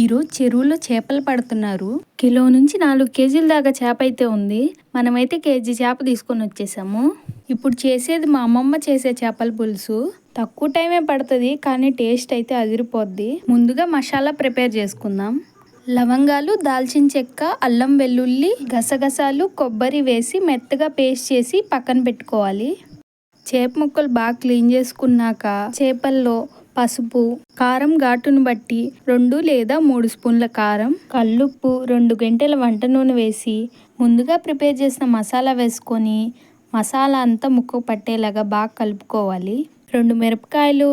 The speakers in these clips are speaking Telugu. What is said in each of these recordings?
ఈరోజు చెరువులో చేపలు పడుతున్నారు. కిలో నుంచి నాలుగు కేజీల దాకా చేప అయితే ఉంది. మనమైతే కేజీ చేప తీసుకొని వచ్చేసాము. ఇప్పుడు చేసేది మా అమ్మమ్మ చేసే చేపల పులుసు. తక్కువ టైమే పడుతుంది కానీ టేస్ట్ అయితే అదిరిపోద్ది. ముందుగా మసాలా ప్రిపేర్ చేసుకుందాం. లవంగాలు దాల్చిన చెక్క అల్లం వెల్లుల్లి గసగసాలు కొబ్బరి వేసి మెత్తగా పేస్ట్ చేసి పక్కన పెట్టుకోవాలి. చేప ముక్కలు బాగా క్లీన్ చేసుకున్నాక చేపల్లో పసుపు కారం ఘాటును బట్టి రెండు లేదా మూడు స్పూన్ల కారం కల్లుప్పు రెండు గంటల వంట నూనె వేసి ముందుగా ప్రిపేర్ చేసిన మసాలా వేసుకొని మసాలా అంతా ముక్కు పట్టేలాగా బాగా కలుపుకోవాలి. రెండు మిరపకాయలు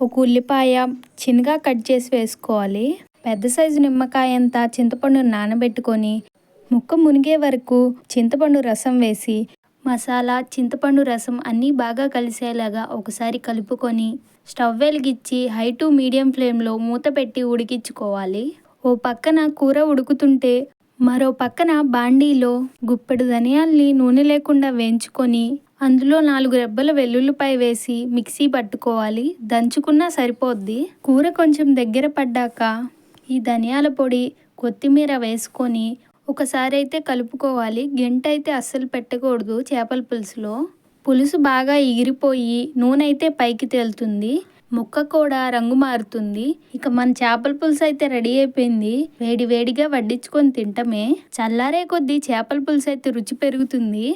ఒక ఉల్లిపాయ చిన్నగా కట్ చేసి వేసుకోవాలి. పెద్ద సైజు నిమ్మకాయ అంతా చింతపండును నానబెట్టుకొని ముక్క మునిగే వరకు చింతపండు రసం వేసి మసాలా చింతపండు రసం అన్నీ బాగా కలిసేలాగా ఒకసారి కలుపుకొని స్టవ్ వెలిగించి హై టు మీడియం ఫ్లేమ్లో మూత పెట్టి ఉడికించుకోవాలి. ఓ పక్కన కూర ఉడుకుతుంటే మరో పక్కన బాండీలో గుప్పెడు ధనియాల్ని నూనె లేకుండా వేయించుకొని అందులో నాలుగు రెబ్బల వెల్లుల్లిపాయ వేసి మిక్సీ పట్టుకోవాలి. దంచుకున్నా సరిపోద్ది. కూర కొంచెం దగ్గర పడ్డాక ఈ ధనియాల పొడి కొత్తిమీర వేసుకొని ఒకసారి అయితే కలుపుకోవాలి. గెంట అయితే అస్సలు పెట్టకూడదు చేపల పులుసులో. పులుసు బాగా ఎగిరిపోయి నూనె అయితే పైకి తేలుతుంది. ముక్క కూడా రంగు మారుతుంది. ఇక మన చేపల పులుసు అయితే రెడీ అయిపోయింది. వేడి వేడిగా వడ్డించుకొని తింటమే. చల్లారే కొద్దీ చేపల పులుసు అయితే రుచి పెరుగుతుంది.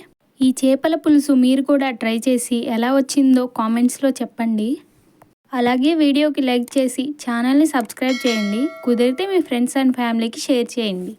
ఈ చేపల పులుసు మీరు కూడా ట్రై చేసి ఎలా వచ్చిందో కామెంట్స్లో చెప్పండి. అలాగే వీడియోకి లైక్ చేసి ఛానల్ని సబ్స్క్రైబ్ చేయండి. కుదిరితే మీ ఫ్రెండ్స్ అండ్ ఫ్యామిలీకి షేర్ చేయండి.